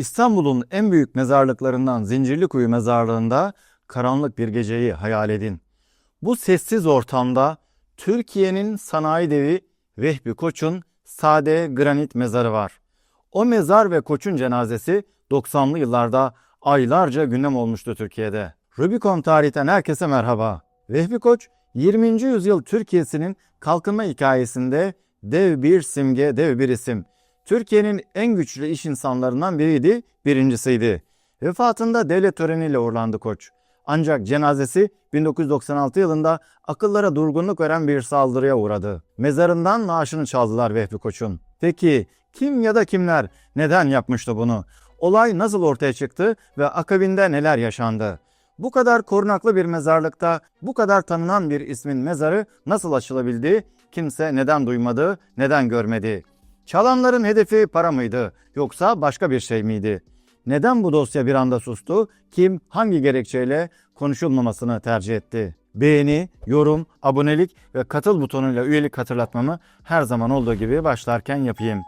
İstanbul'un en büyük mezarlıklarından Zincirlikuyu Mezarlığı'nda karanlık bir geceyi hayal edin. Bu sessiz ortamda Türkiye'nin sanayi devi Vehbi Koç'un sade granit mezarı var. O mezar ve Koç'un cenazesi 90'lı yıllarda aylarca gündem olmuştu Türkiye'de. Rubicon tarihten herkese merhaba. Vehbi Koç 20. yüzyıl Türkiye'sinin kalkınma hikayesinde dev bir simge, dev bir isim. Türkiye'nin en güçlü iş insanlarından biriydi, birincisiydi. Vefatında devlet töreniyle uğurlandı Koç. Ancak cenazesi 1996 yılında akıllara durgunluk veren bir saldırıya uğradı. Mezarından naaşını çaldılar Vehbi Koç'un. Peki kim ya da kimler neden yapmıştı bunu? Olay nasıl ortaya çıktı ve akabinde neler yaşandı? Bu kadar korunaklı bir mezarlıkta bu kadar tanınan bir ismin mezarı nasıl açılabildi? Kimse neden duymadı, neden görmedi? Çalanların hedefi para mıydı yoksa başka bir şey miydi? Neden bu dosya bir anda sustu? Kim hangi gerekçeyle konuşulmamasını tercih etti? Beğeni, yorum, abonelik ve katıl butonuyla üyelik hatırlatmamı her zaman olduğu gibi başlarken yapayım.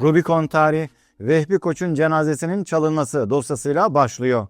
Rubicon tarih Vehbi Koç'un cenazesinin çalınması dosyasıyla başlıyor.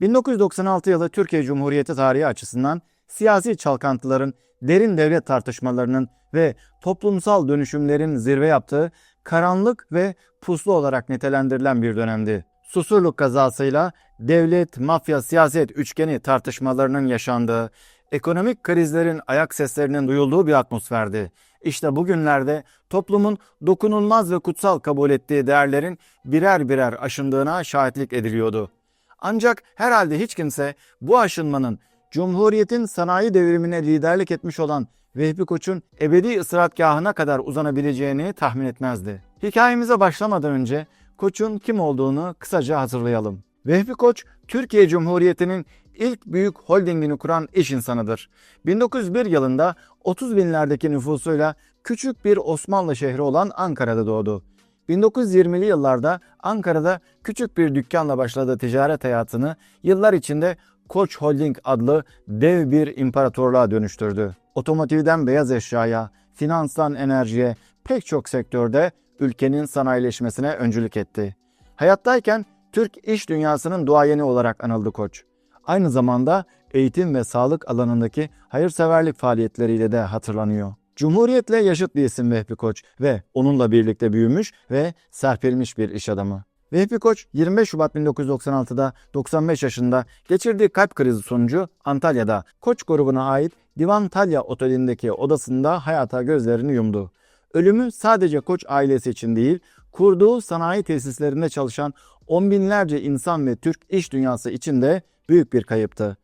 1996 yılı Türkiye Cumhuriyeti tarihi açısından siyasi çalkantıların, derin devlet tartışmalarının ve toplumsal dönüşümlerin zirve yaptığı karanlık ve puslu olarak nitelendirilen bir dönemdi. Susurluk kazasıyla devlet, mafya, siyaset üçgeni tartışmalarının yaşandığı, ekonomik krizlerin ayak seslerinin duyulduğu bir atmosferdi. İşte bugünlerde toplumun dokunulmaz ve kutsal kabul ettiği değerlerin birer birer aşındığına şahitlik ediliyordu. Ancak herhalde hiç kimse bu aşınmanın Cumhuriyet'in sanayi devrimine liderlik etmiş olan Vehbi Koç'un ebedi ısratgahına kadar uzanabileceğini tahmin etmezdi. Hikayemize başlamadan önce Koç'un kim olduğunu kısaca hazırlayalım. Vehbi Koç, Türkiye Cumhuriyeti'nin ilk büyük holdingini kuran iş insanıdır. 1901 yılında 30 binlerdeki nüfusuyla küçük bir Osmanlı şehri olan Ankara'da doğdu. 1920'li yıllarda Ankara'da küçük bir dükkanla başladığı ticaret hayatını yıllar içinde Koç Holding adlı dev bir imparatorluğa dönüştürdü. Otomotivden beyaz eşyaya, finanstan enerjiye pek çok sektörde ülkenin sanayileşmesine öncülük etti. Hayattayken Türk iş dünyasının duayeni olarak anıldı Koç. Aynı zamanda eğitim ve sağlık alanındaki hayırseverlik faaliyetleriyle de hatırlanıyor. Cumhuriyetle yaşıt bir isim Vehbi Koç ve onunla birlikte büyümüş ve serpilmiş bir iş adamı. Vehbi Koç 25 Şubat 1996'da 95 yaşında geçirdiği kalp krizi sonucu Antalya'da Koç grubuna ait Divan Talya Oteli'ndeki odasında hayata gözlerini yumdu. Ölümü sadece Koç ailesi için değil, kurduğu sanayi tesislerinde çalışan on binlerce insan ve Türk iş dünyası için de büyük bir kayıptı.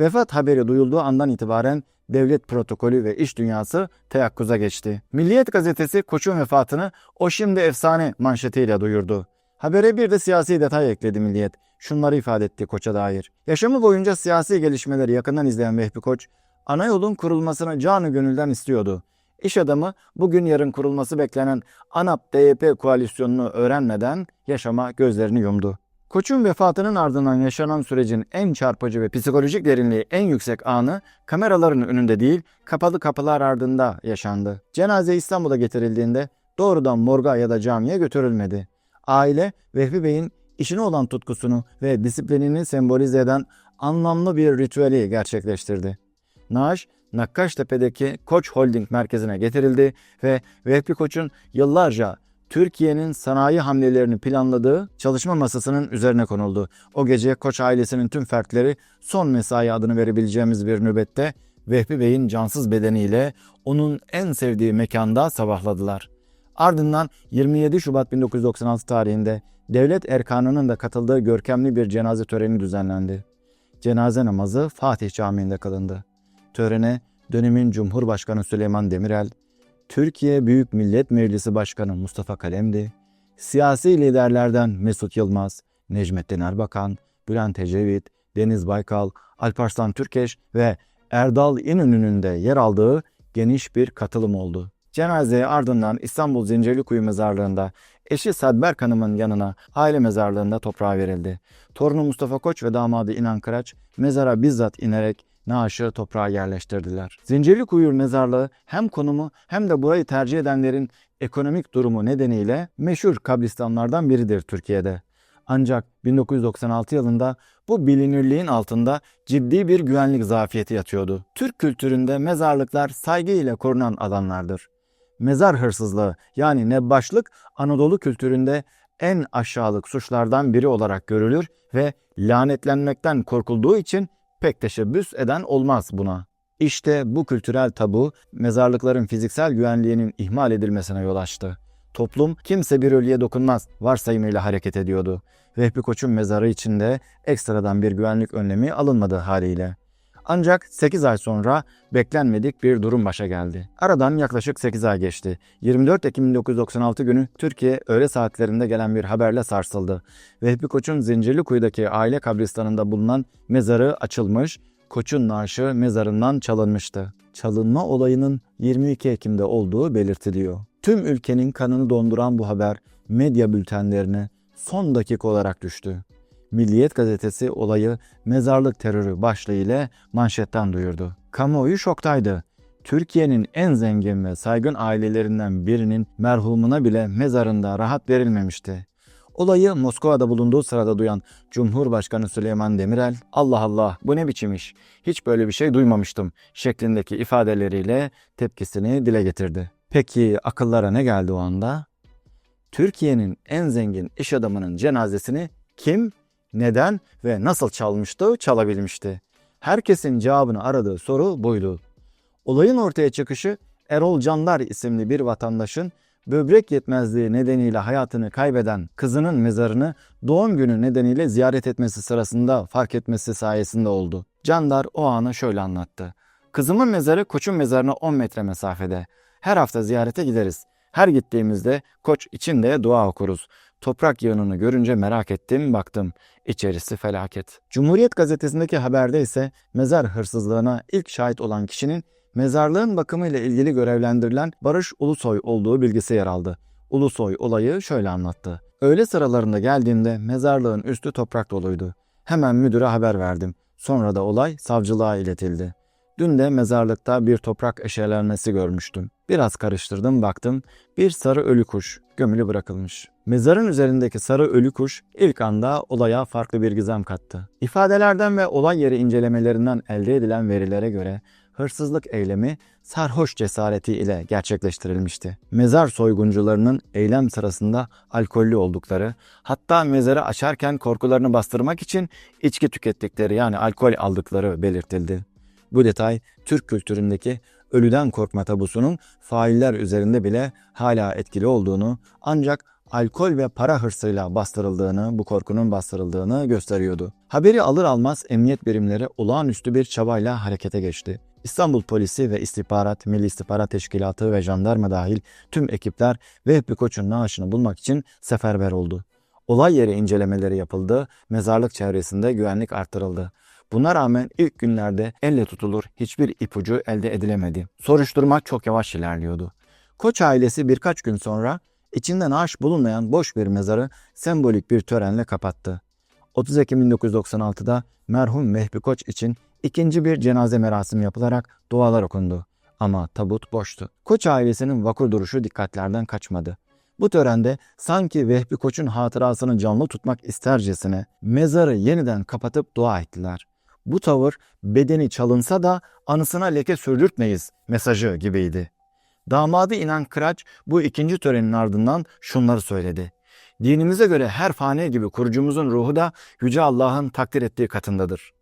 Vefat haberi duyulduğu andan itibaren devlet protokolü ve iş dünyası teyakkuza geçti. Milliyet gazetesi Koç'un vefatını o şimdi efsane manşetiyle duyurdu. Habere bir de siyasi detay ekledi Milliyet. Şunları ifade etti Koç'a dair. Yaşamı boyunca siyasi gelişmeleri yakından izleyen Vehbi Koç, ana yolun kurulmasını canı gönülden istiyordu. İş adamı bugün yarın kurulması beklenen ANAP-DYP koalisyonunu öğrenmeden yaşama gözlerini yumdu. Koç'un vefatının ardından yaşanan sürecin en çarpıcı ve psikolojik derinliği en yüksek anı kameraların önünde değil, kapalı kapılar ardında yaşandı. Cenaze İstanbul'a getirildiğinde doğrudan morga ya da camiye götürülmedi. Aile Vehbi Bey'in işine olan tutkusunu ve disiplinini sembolize eden anlamlı bir ritüeli gerçekleştirdi. Naaş, Nakkaştepe'deki Koç Holding merkezine getirildi ve Vehbi Koç'un yıllarca Türkiye'nin sanayi hamlelerini planladığı çalışma masasının üzerine konuldu. O gece Koç ailesinin tüm fertleri son mesai adını verebileceğimiz bir nöbette Vehbi Bey'in cansız bedeniyle onun en sevdiği mekanda sabahladılar. Ardından 27 Şubat 1996 tarihinde devlet erkanının da katıldığı görkemli bir cenaze töreni düzenlendi. Cenaze namazı Fatih Camii'nde kılındı. Törene dönemin Cumhurbaşkanı Süleyman Demirel, Türkiye Büyük Millet Meclisi Başkanı Mustafa Kalemdi, siyasi liderlerden Mesut Yılmaz, Necmettin Erbakan, Bülent Ecevit, Deniz Baykal, Alparslan Türkeş ve Erdal İnönü'nün de yer aldığı geniş bir katılım oldu. Cenazeye ardından İstanbul Zincirlikuyu mezarlığında eşi Sadberk Hanım'ın yanına aile mezarlığında toprağa verildi. Torunu Mustafa Koç ve damadı İnan Kıraç mezara bizzat inerek naaşı toprağa yerleştirdiler. Zincirlikuyu mezarlığı hem konumu hem de burayı tercih edenlerin ekonomik durumu nedeniyle meşhur kabristanlardan biridir Türkiye'de. Ancak 1996 yılında bu bilinirliğin altında ciddi bir güvenlik zafiyeti yatıyordu. Türk kültüründe mezarlıklar saygı ile korunan alanlardır. Mezar hırsızlığı yani nebbaşlık Anadolu kültüründe en aşağılık suçlardan biri olarak görülür ve lanetlenmekten korkulduğu için pek teşebbüs eden olmaz buna. İşte bu kültürel tabu mezarlıkların fiziksel güvenliğinin ihmal edilmesine yol açtı. Toplum kimse bir ölüye dokunmaz varsayımıyla hareket ediyordu. Vehbi Koç'un mezarı içinde ekstradan bir güvenlik önlemi alınmadı haliyle. Ancak 8 ay sonra beklenmedik bir durum başa geldi. Aradan yaklaşık 8 ay geçti. 24 Ekim 1996 günü Türkiye öğle saatlerinde gelen bir haberle sarsıldı. Vehbi Koç'un Zincirlikuyu'daki aile kabristanında bulunan mezarı açılmış, Koç'un naaşı mezarından çalınmıştı. Çalınma olayının 22 Ekim'de olduğu belirtiliyor. Tüm ülkenin kanını donduran bu haber medya bültenlerine son dakika olarak düştü. Milliyet gazetesi olayı mezarlık terörü başlığıyla manşetten duyurdu. Kamuoyu şoktaydı. Türkiye'nin en zengin ve saygın ailelerinden birinin merhumuna bile mezarında rahat verilmemişti. Olayı Moskova'da bulunduğu sırada duyan Cumhurbaşkanı Süleyman Demirel, Allah Allah bu ne biçim iş, hiç böyle bir şey duymamıştım şeklindeki ifadeleriyle tepkisini dile getirdi. Peki akıllara ne geldi o anda? Türkiye'nin en zengin iş adamının cenazesini kim, neden ve nasıl çalmıştı, çalabilmişti? Herkesin cevabını aradığı soru buydu. Olayın ortaya çıkışı Erol Candar isimli bir vatandaşın böbrek yetmezliği nedeniyle hayatını kaybeden kızının mezarını doğum günü nedeniyle ziyaret etmesi sırasında fark etmesi sayesinde oldu. Candar o anı şöyle anlattı. Kızımın mezarı koçun mezarına 10 metre mesafede. Her hafta ziyarete gideriz. Her gittiğimizde koç için de dua okuruz. Toprak yığınını görünce merak ettim, baktım. İçerisi felaket. Cumhuriyet gazetesindeki haberde ise mezar hırsızlığına ilk şahit olan kişinin mezarlığın bakımıyla ilgili görevlendirilen Barış Ulusoy olduğu bilgisi yer aldı. Ulusoy olayı şöyle anlattı. Öğle sıralarında geldiğimde mezarlığın üstü toprak doluydu. Hemen müdüre haber verdim. Sonra da olay savcılığa iletildi. Dün de mezarlıkta bir toprak eşelenmesi görmüştüm. Biraz karıştırdım baktım bir sarı ölü kuş gömülü bırakılmış. Mezarın üzerindeki sarı ölü kuş ilk anda olaya farklı bir gizem kattı. İfadelerden ve olay yeri incelemelerinden elde edilen verilere göre hırsızlık eylemi sarhoş cesareti ile gerçekleştirilmişti. Mezar soyguncularının eylem sırasında alkollü oldukları, hatta mezarı açarken korkularını bastırmak için içki tükettikleri yani alkol aldıkları belirtildi. Bu detay Türk kültüründeki ölüden korkma tabusunun failler üzerinde bile hala etkili olduğunu ancak alkol ve para hırsıyla bastırıldığını, bu korkunun bastırıldığını gösteriyordu. Haberi alır almaz emniyet birimleri olağanüstü bir çabayla harekete geçti. İstanbul Polisi ve İstihbarat, Milli İstihbarat Teşkilatı ve jandarma dahil tüm ekipler Vehbi Koç'un naaşını bulmak için seferber oldu. Olay yeri incelemeleri yapıldı, mezarlık çevresinde güvenlik arttırıldı. Buna rağmen ilk günlerde elle tutulur hiçbir ipucu elde edilemedi. Soruşturma çok yavaş ilerliyordu. Koç ailesi birkaç gün sonra içinde naaş bulunmayan boş bir mezarı sembolik bir törenle kapattı. 30 Ekim 1996'da merhum Mehbi Koç için ikinci bir cenaze merasimi yapılarak dualar okundu. Ama tabut boştu. Koç ailesinin vakur duruşu dikkatlerden kaçmadı. Bu törende sanki Vehbi Koç'un hatırasını canlı tutmak istercesine mezarı yeniden kapatıp dua ettiler. Bu tavır bedeni çalınsa da anısına leke sürdürtmeyiz mesajı gibiydi. Damadı inen Kıraç bu ikinci törenin ardından şunları söyledi. Dinimize göre her fani gibi kurucumuzun ruhu da Yüce Allah'ın takdir ettiği katındadır.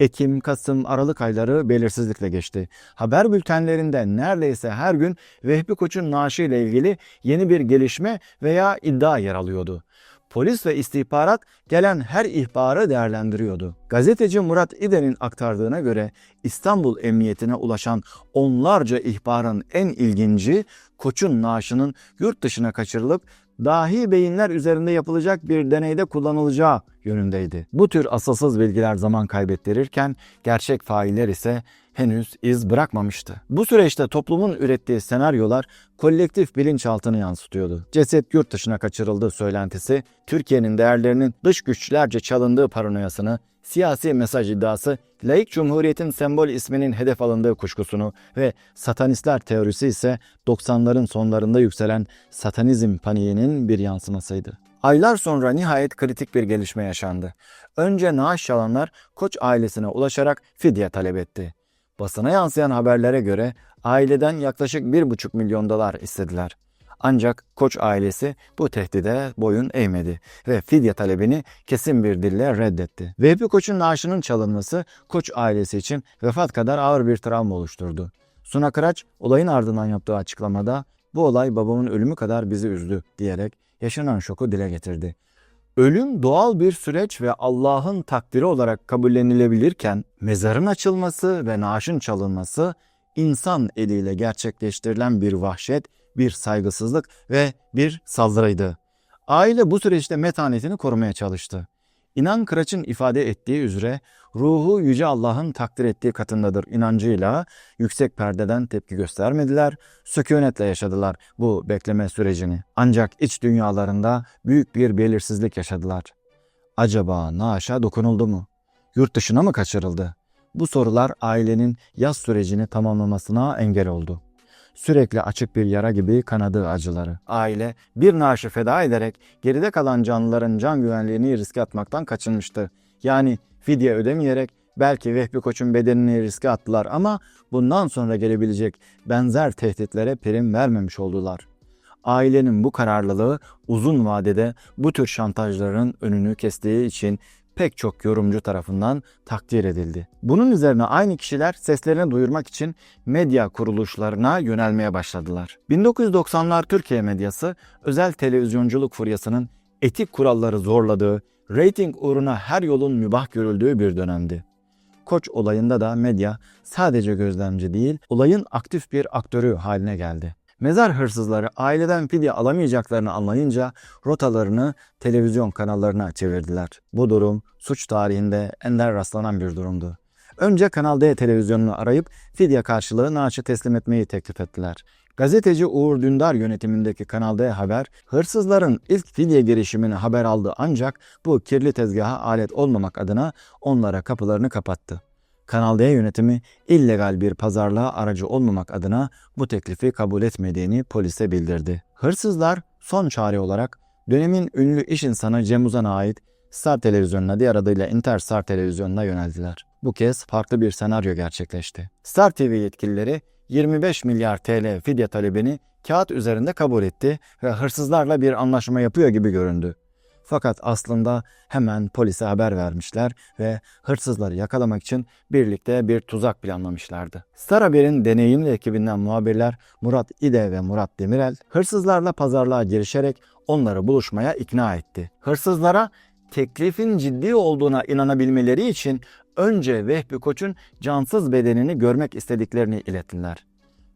Ekim, Kasım, Aralık ayları belirsizlikle geçti. Haber bültenlerinde neredeyse her gün Vehbi Koç'un naaşı ile ilgili yeni bir gelişme veya iddia yer alıyordu. Polis ve istihbarat gelen her ihbarı değerlendiriyordu. Gazeteci Murat İden'in aktardığına göre İstanbul Emniyetine ulaşan onlarca ihbarın en ilginci Koç'un naaşının yurt dışına kaçırılıp dahi beyinler üzerinde yapılacak bir deneyde kullanılacağı yönündeydi. Bu tür asılsız bilgiler zaman kaybettirirken gerçek failler ise henüz iz bırakmamıştı. Bu süreçte toplumun ürettiği senaryolar kolektif bilinçaltını yansıtıyordu. Ceset yurt dışına kaçırıldığı söylentisi, Türkiye'nin değerlerinin dış güçlerce çalındığı paranoyasını, siyasi mesaj iddiası, laik cumhuriyetin sembol isminin hedef alındığı kuşkusunu ve satanistler teorisi ise 90'ların sonlarında yükselen satanizm paniğinin bir yansımasıydı. Aylar sonra nihayet kritik bir gelişme yaşandı. Önce naaş çalanlar Koç ailesine ulaşarak fidye talep etti. Basına yansıyan haberlere göre aileden yaklaşık 1,5 milyon dolar istediler. Ancak Koç ailesi bu tehdide boyun eğmedi ve fidye talebini kesin bir dille reddetti. Vehbi Koç'un naaşının çalınması Koç ailesi için vefat kadar ağır bir travma oluşturdu. Suna Kıraç olayın ardından yaptığı açıklamada bu olay babamın ölümü kadar bizi üzdü diyerek yaşanan şoku dile getirdi. Ölüm doğal bir süreç ve Allah'ın takdiri olarak kabullenilebilirken mezarın açılması ve naaşın çalınması insan eliyle gerçekleştirilen bir vahşet, bir saygısızlık ve bir saldırıydı. Aile bu süreçte metanetini korumaya çalıştı. İnan Kıraç'ın ifade ettiği üzere ruhu Yüce Allah'ın takdir ettiği katındadır inancıyla yüksek perdeden tepki göstermediler, sükunetle yaşadılar bu bekleme sürecini. Ancak iç dünyalarında büyük bir belirsizlik yaşadılar. Acaba naaşa dokunuldu mu? Yurt dışına mı kaçırıldı? Bu sorular ailenin yaz sürecini tamamlamasına engel oldu. Sürekli açık bir yara gibi kanadı acıları. Aile bir naaşı feda ederek geride kalan canlıların can güvenliğini riske atmaktan kaçınmıştı. Yani fidye ödemeyerek belki Vehbi Koç'un bedenini riske attılar ama bundan sonra gelebilecek benzer tehditlere prim vermemiş oldular. Ailenin bu kararlılığı uzun vadede bu tür şantajların önünü kestiği için pek çok yorumcu tarafından takdir edildi. Bunun üzerine aynı kişiler seslerini duyurmak için medya kuruluşlarına yönelmeye başladılar. 1990'lar Türkiye medyası özel televizyonculuk furyasının etik kuralları zorladığı, reyting uğruna her yolun mübah görüldüğü bir dönemdi. Koç olayında da medya sadece gözlemci değil, olayın aktif bir aktörü haline geldi. Mezar hırsızları aileden fidye alamayacaklarını anlayınca rotalarını televizyon kanallarına çevirdiler. Bu durum suç tarihinde ender rastlanan bir durumdu. Önce Kanal D televizyonunu arayıp fidye karşılığı naaşı teslim etmeyi teklif ettiler. Gazeteci Uğur Dündar yönetimindeki Kanal D Haber, hırsızların ilk fidye girişimini haber aldı ancak bu kirli tezgaha alet olmamak adına onlara kapılarını kapattı. Kanal D yönetimi illegal bir pazarlığa aracı olmamak adına bu teklifi kabul etmediğini polise bildirdi. Hırsızlar son çare olarak dönemin ünlü iş insanı Cem Uzan'a ait Star Televizyonu'na diğer adıyla Interstar Televizyonu'na yöneldiler. Bu kez farklı bir senaryo gerçekleşti. Star TV yetkilileri 25 milyar TL fidye talebini kağıt üzerinde kabul etti ve hırsızlarla bir anlaşma yapıyor gibi göründü. Fakat aslında hemen polise haber vermişler ve hırsızları yakalamak için birlikte bir tuzak planlamışlardı. Star Haber'in deneyimli ekibinden muhabirler Murat İde ve Murat Demirel hırsızlarla pazarlığa girişerek onları buluşmaya ikna etti. Hırsızlara teklifin ciddi olduğuna inanabilmeleri için önce Vehbi Koç'un cansız bedenini görmek istediklerini ilettiler.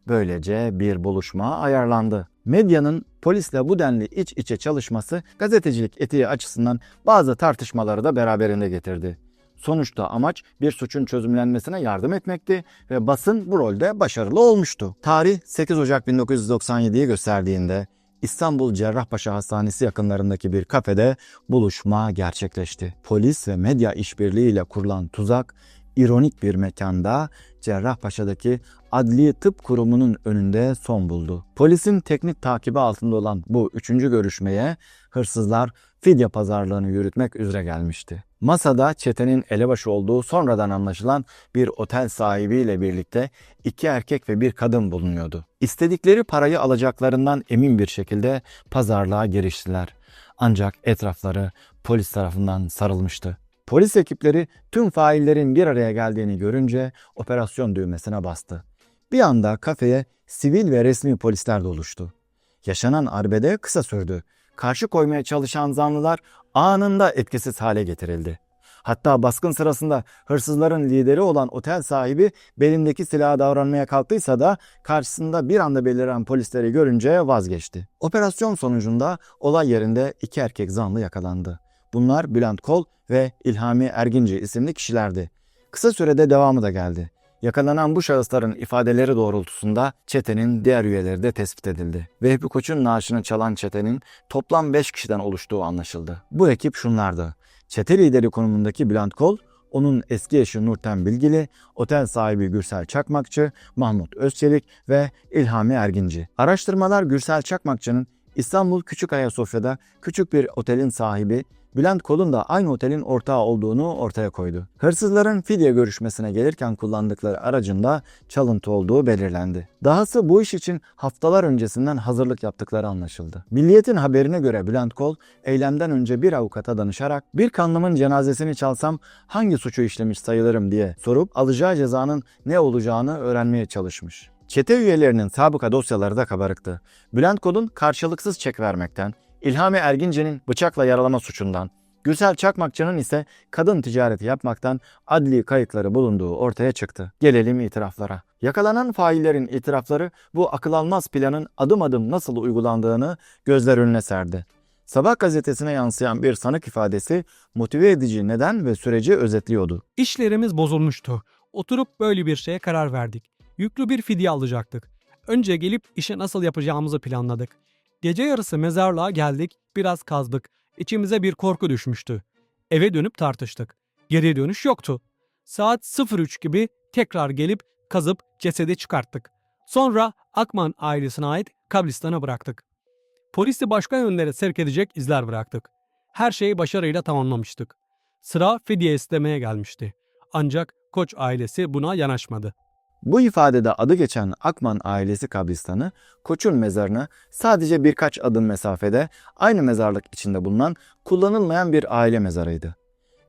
Böylece bir buluşma ayarlandı. Medyanın polisle bu denli iç içe çalışması gazetecilik etiği açısından bazı tartışmaları da beraberinde getirdi. Sonuçta amaç bir suçun çözümlenmesine yardım etmekti ve basın bu rolde başarılı olmuştu. Tarih 8 Ocak 1997'yi gösterdiğinde İstanbul Cerrahpaşa Hastanesi yakınlarındaki bir kafede buluşma gerçekleşti. Polis ve medya işbirliğiyle kurulan tuzak ironik bir mekanda Cerrahpaşa'daki Adli Tıp Kurumu'nun önünde son buldu. Polisin teknik takibi altında olan bu üçüncü görüşmeye hırsızlar fidye pazarlığını yürütmek üzere gelmişti. Masada çetenin elebaşı olduğu sonradan anlaşılan bir otel sahibiyle birlikte iki erkek ve bir kadın bulunuyordu. İstedikleri parayı alacaklarından emin bir şekilde pazarlığa giriştiler. Ancak etrafları polis tarafından sarılmıştı. Polis ekipleri tüm faillerin bir araya geldiğini görünce operasyon düğmesine bastı. Bir anda kafeye sivil ve resmi polisler doluştu. Yaşanan arbede kısa sürdü. Karşı koymaya çalışan zanlılar anında etkisiz hale getirildi. Hatta baskın sırasında hırsızların lideri olan otel sahibi belindeki silaha davranmaya kalktıysa da karşısında bir anda beliren polisleri görünce vazgeçti. Operasyon sonucunda olay yerinde iki erkek zanlı yakalandı. Bunlar Bülent Kol ve İlhami Erginci isimli kişilerdi. Kısa sürede devamı da geldi. Yakalanan bu şahısların ifadeleri doğrultusunda çetenin diğer üyeleri de tespit edildi. Vehbi Koç'un naaşını çalan çetenin toplam 5 kişiden oluştuğu anlaşıldı. Bu ekip şunlardı. Çete lideri konumundaki Bülent Kol, onun eski eşi Nurten Bilgili, otel sahibi Gürsel Çakmakçı, Mahmut Özçelik ve İlhami Erginci. Araştırmalar Gürsel Çakmakçı'nın İstanbul Küçük Ayasofya'da küçük bir otelin sahibi Bülent Kol'un da aynı otelin ortağı olduğunu ortaya koydu. Hırsızların fidye görüşmesine gelirken kullandıkları aracında çalıntı olduğu belirlendi. Dahası bu iş için haftalar öncesinden hazırlık yaptıkları anlaşıldı. Milliyetin haberine göre Bülent Kol, eylemden önce bir avukata danışarak bir kanlımın cenazesini çalsam hangi suçu işlemiş sayılırım diye sorup alacağı cezanın ne olacağını öğrenmeye çalışmış. Çete üyelerinin sabıka dosyaları da kabarıktı. Bülent Kol'un karşılıksız çek vermekten, İlhami Ergince'nin bıçakla yaralama suçundan, Gürsel Çakmakçı'nın ise kadın ticareti yapmaktan adli kayıtları bulunduğu ortaya çıktı. Gelelim itiraflara. Yakalanan faillerin itirafları bu akıl almaz planın adım adım nasıl uygulandığını gözler önüne serdi. Sabah gazetesine yansıyan bir sanık ifadesi motive edici neden ve süreci özetliyordu. İşlerimiz bozulmuştu. Oturup böyle bir şeye karar verdik. Yüklü bir fidye alacaktık. Önce gelip işi nasıl yapacağımızı planladık. Gece yarısı mezarlığa geldik, biraz kazdık. İçimize bir korku düşmüştü. Eve dönüp tartıştık. Geri dönüş yoktu. Saat 03 gibi tekrar gelip kazıp cesedi çıkarttık. Sonra Akman ailesine ait kabristana bıraktık. Polisi başka yönlere sevk edecek izler bıraktık. Her şeyi başarıyla tamamlamıştık. Sıra fidye istemeye gelmişti. Ancak Koç ailesi buna yanaşmadı. Bu ifadede adı geçen Akman ailesi kabristanı Koç'un mezarına sadece birkaç adım mesafede aynı mezarlık içinde bulunan kullanılmayan bir aile mezarıydı.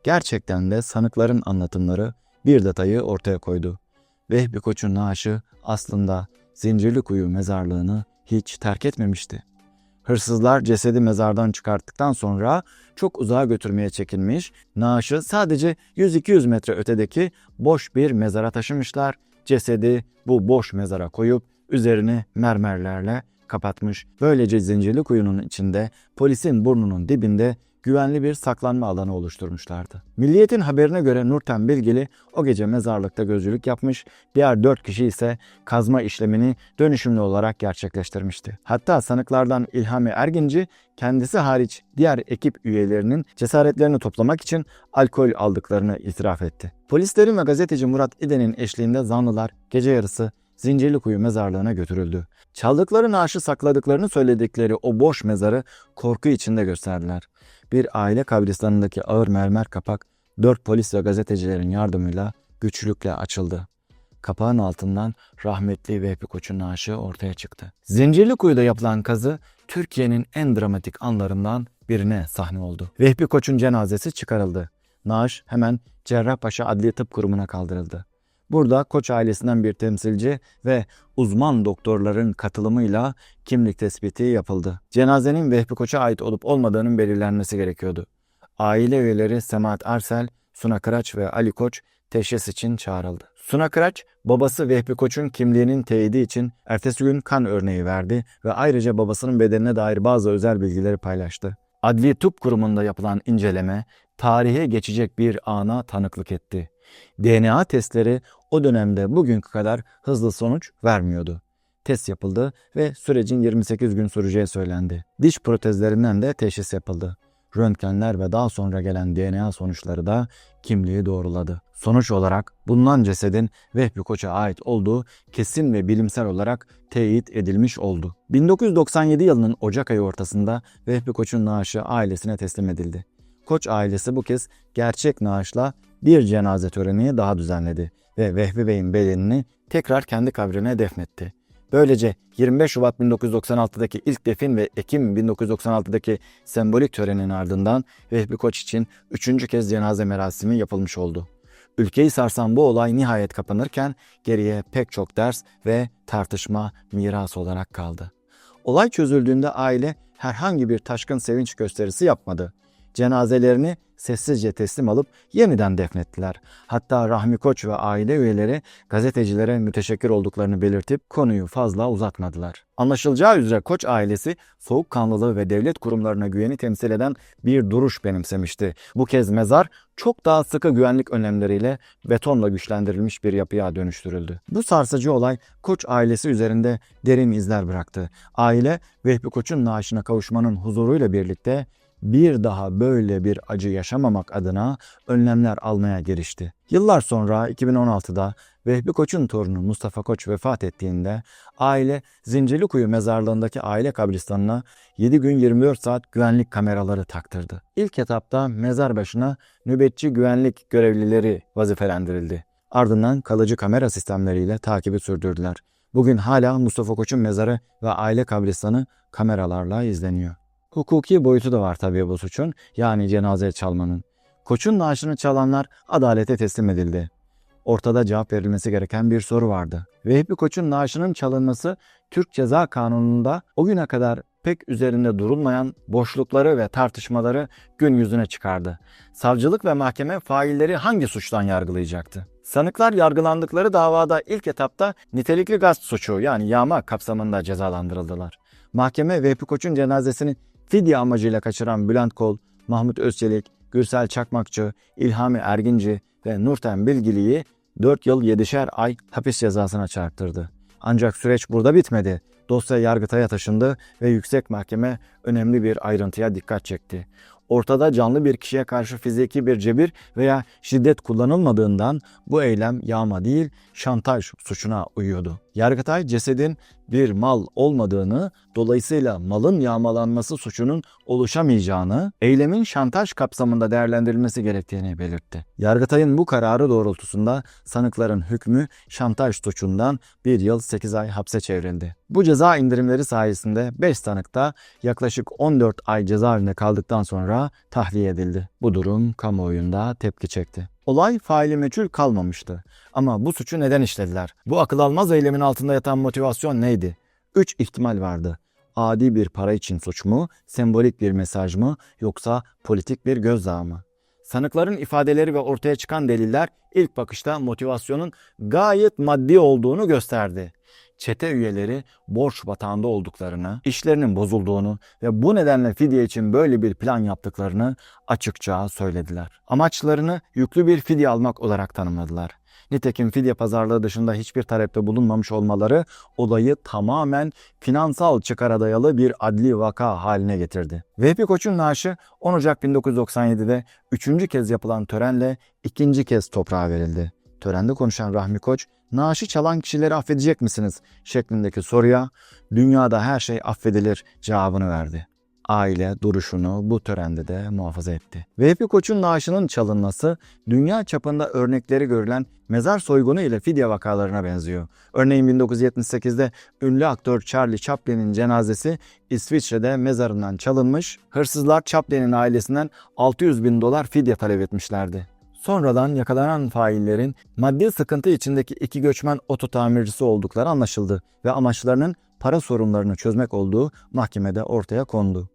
Gerçekten de sanıkların anlatımları bir detayı ortaya koydu. Vehbi Koç'un naaşı aslında Zincirlikuyu mezarlığını hiç terk etmemişti. Hırsızlar cesedi mezardan çıkarttıktan sonra çok uzağa götürmeye çekinmiş, naaşı sadece 100-200 metre ötedeki boş bir mezara taşımışlar cesedi bu boş mezara koyup üzerini mermerlerle kapatmış. Böylece zincirli kuyunun içinde polisin burnunun dibinde güvenli bir saklanma alanı oluşturmuşlardı. Milliyet'in haberine göre Nurten Bilgili o gece mezarlıkta gözcülük yapmış, diğer dört kişi ise kazma işlemini dönüşümlü olarak gerçekleştirmişti. Hatta sanıklardan İlhami Erginci kendisi hariç diğer ekip üyelerinin cesaretlerini toplamak için alkol aldıklarını itiraf etti. Polislerin ve gazeteci Murat İden'in eşliğinde zanlılar gece yarısı Zincirlikuyu mezarlığına götürüldü. Çaldıkları naaşı sakladıklarını söyledikleri o boş mezarı korku içinde gösterdiler. Bir aile kabristanındaki ağır mermer kapak dört polis ve gazetecilerin yardımıyla güçlükle açıldı. Kapağın altından rahmetli Vehbi Koç'un naaşı ortaya çıktı. Zincirlikuyu'da yapılan kazı Türkiye'nin en dramatik anlarından birine sahne oldu. Vehbi Koç'un cenazesi çıkarıldı. Naaş hemen Cerrahpaşa Adli Tıp Kurumu'na kaldırıldı. Burada Koç ailesinden bir temsilci ve uzman doktorların katılımıyla kimlik tespiti yapıldı. Cenazenin Vehbi Koç'a ait olup olmadığının belirlenmesi gerekiyordu. Aile üyeleri Semahat Arsel, Suna Kıraç ve Ali Koç teşhis için çağrıldı. Suna Kıraç, babası Vehbi Koç'un kimliğinin teyidi için ertesi gün kan örneği verdi ve ayrıca babasının bedenine dair bazı özel bilgileri paylaştı. Adli Tıp Kurumu'nda yapılan inceleme, tarihe geçecek bir ana tanıklık etti. DNA testleri o dönemde bugünkü kadar hızlı sonuç vermiyordu. Test yapıldı ve sürecin 28 gün süreceği söylendi. Diş protezlerinden de teşhis yapıldı. Röntgenler ve daha sonra gelen DNA sonuçları da kimliği doğruladı. Sonuç olarak bulunan cesedin Vehbi Koç'a ait olduğu kesin ve bilimsel olarak teyit edilmiş oldu. 1997 yılının Ocak ayı ortasında Vehbi Koç'un naaşı ailesine teslim edildi. Koç ailesi bu kez gerçek naaşla bir cenaze töreni daha düzenledi ve Vehbi Bey'in bedenini tekrar kendi kabrine defnetti. Böylece 25 Şubat 1996'daki ilk defin ve Ekim 1996'daki sembolik törenin ardından Vehbi Koç için üçüncü kez cenaze merasimi yapılmış oldu. Ülkeyi sarsan bu olay nihayet kapanırken geriye pek çok ders ve tartışma miras olarak kaldı. Olay çözüldüğünde aile herhangi bir taşkın sevinç gösterisi yapmadı. Cenazelerini sessizce teslim alıp yeniden defnettiler. Hatta Rahmi Koç ve aile üyeleri gazetecilere müteşekkir olduklarını belirtip konuyu fazla uzatmadılar. Anlaşılacağı üzere Koç ailesi soğukkanlılığı ve devlet kurumlarına güveni temsil eden bir duruş benimsemişti. Bu kez mezar çok daha sıkı güvenlik önlemleriyle betonla güçlendirilmiş bir yapıya dönüştürüldü. Bu sarsıcı olay Koç ailesi üzerinde derin izler bıraktı. Aile Vehbi Koç'un naaşına kavuşmanın huzuruyla birlikte bir daha böyle bir acı yaşamamak adına önlemler almaya girişti. Yıllar sonra 2016'da Vehbi Koç'un torunu Mustafa Koç vefat ettiğinde aile Zincirlikuyu mezarlığındaki aile kabristanına 7 gün 24 saat güvenlik kameraları taktırdı. İlk etapta mezar başına nöbetçi güvenlik görevlileri vazifelendirildi. Ardından kalıcı kamera sistemleriyle takibi sürdürdüler. Bugün hala Mustafa Koç'un mezarı ve aile kabristanı kameralarla izleniyor. Hukuki boyutu da var tabii bu suçun, yani cenaze çalmanın. Koç'un naaşını çalanlar adalete teslim edildi. Ortada cevap verilmesi gereken bir soru vardı. Vehbi Koç'un naaşının çalınması Türk Ceza Kanunu'nda o güne kadar pek üzerinde durulmayan boşlukları ve tartışmaları gün yüzüne çıkardı. Savcılık ve mahkeme failleri hangi suçtan yargılayacaktı? Sanıklar yargılandıkları davada ilk etapta nitelikli gasp suçu yani yağma kapsamında cezalandırıldılar. Mahkeme Vehbi Koç'un cenazesini fidye amacıyla kaçıran Bülent Kol, Mahmut Özçelik, Gürsel Çakmakçı, İlhami Erginci ve Nurten Bilgili'yi 4 yıl 7'şer ay hapis cezasına çarptırdı. Ancak süreç burada bitmedi. Dosya Yargıtay'a taşındı ve yüksek mahkeme önemli bir ayrıntıya dikkat çekti. Ortada canlı bir kişiye karşı fiziki bir cebir veya şiddet kullanılmadığından bu eylem yağma değil şantaj suçuna uyuyordu. Yargıtay cesedin bir mal olmadığını, dolayısıyla malın yağmalanması suçunun oluşamayacağını, eylemin şantaj kapsamında değerlendirilmesi gerektiğini belirtti. Yargıtay'ın bu kararı doğrultusunda sanıkların hükmü şantaj suçundan 1 yıl 8 ay hapse çevrildi. Bu ceza indirimleri sayesinde 5 sanık da yaklaşık 14 ay cezaevinde kaldıktan sonra tahliye edildi. Bu durum kamuoyunda tepki çekti. Olay faili meçhul kalmamıştı. Ama bu suçu neden işlediler? Bu akıl almaz eylemin altında yatan motivasyon neydi? Üç ihtimal vardı. Adi bir para için suç mu, sembolik bir mesaj mı yoksa politik bir gözdağı mı? Sanıkların ifadeleri ve ortaya çıkan deliller ilk bakışta motivasyonun gayet maddi olduğunu gösterdi. Çete üyeleri borç batağında olduklarını, işlerinin bozulduğunu ve bu nedenle fidye için böyle bir plan yaptıklarını açıkça söylediler. Amaçlarını yüklü bir fidye almak olarak tanımladılar. Nitekim fidye pazarlığı dışında hiçbir talepte bulunmamış olmaları olayı tamamen finansal çıkara dayalı bir adli vaka haline getirdi. Vehbi Koç'un naaşı 10 Ocak 1997'de üçüncü kez yapılan törenle ikinci kez toprağa verildi. Törende konuşan Rahmi Koç, naaşı çalan kişileri affedecek misiniz şeklindeki soruya dünyada her şey affedilir cevabını verdi. Aile duruşunu bu törende de muhafaza etti. Vehbi Koç'un naaşının çalınması dünya çapında örnekleri görülen mezar soygunu ile fidye vakalarına benziyor. Örneğin 1978'de ünlü aktör Charlie Chaplin'in cenazesi İsviçre'de mezarından çalınmış, hırsızlar Chaplin'in ailesinden 600 bin dolar fidye talep etmişlerdi. Sonradan yakalanan faillerin maddi sıkıntı içindeki iki göçmen oto tamircisi oldukları anlaşıldı ve amaçlarının para sorunlarını çözmek olduğu mahkemede ortaya kondu.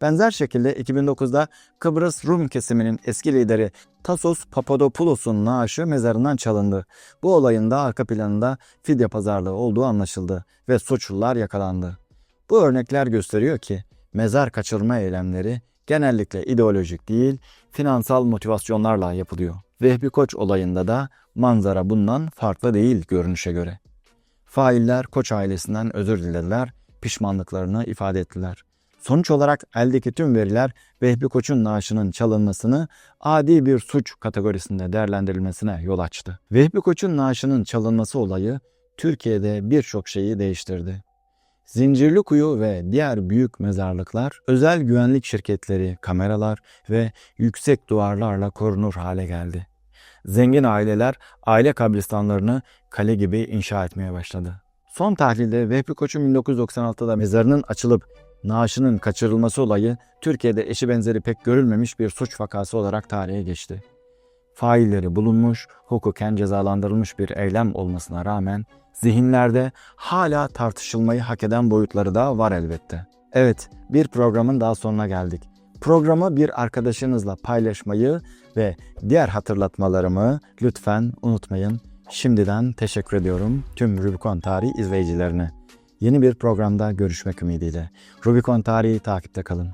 Benzer şekilde 2009'da Kıbrıs Rum kesiminin eski lideri Tasos Papadopoulos'un naaşı mezarından çalındı. Bu olayın da arka planında fidye pazarlığı olduğu anlaşıldı ve suçlular yakalandı. Bu örnekler gösteriyor ki mezar kaçırma eylemleri genellikle ideolojik değil, finansal motivasyonlarla yapılıyor. Vehbi Koç olayında da manzara bundan farklı değil görünüşe göre. Failler Koç ailesinden özür dilediler, pişmanlıklarını ifade ettiler. Sonuç olarak eldeki tüm veriler Vehbi Koç'un naaşının çalınmasını adi bir suç kategorisinde değerlendirilmesine yol açtı. Vehbi Koç'un naaşının çalınması olayı Türkiye'de birçok şeyi değiştirdi. Zincirlikuyu ve diğer büyük mezarlıklar özel güvenlik şirketleri, kameralar ve yüksek duvarlarla korunur hale geldi. Zengin aileler aile kabristanlarını kale gibi inşa etmeye başladı. Son tahlilde Vehbi Koç'un 1996'da mezarının açılıp naaşının kaçırılması olayı Türkiye'de eşi benzeri pek görülmemiş bir suç vakası olarak tarihe geçti. Failleri bulunmuş, hukuken cezalandırılmış bir eylem olmasına rağmen zihinlerde hala tartışılmayı hak eden boyutları da var elbette. Evet, bir programın daha sonuna geldik. Programı bir arkadaşınızla paylaşmayı ve diğer hatırlatmalarımı lütfen unutmayın. Şimdiden teşekkür ediyorum tüm Rubicon Tarihi izleyicilerine. Yeni bir programda görüşmek ümidiyle. Rubicon Tarihi takipte kalın.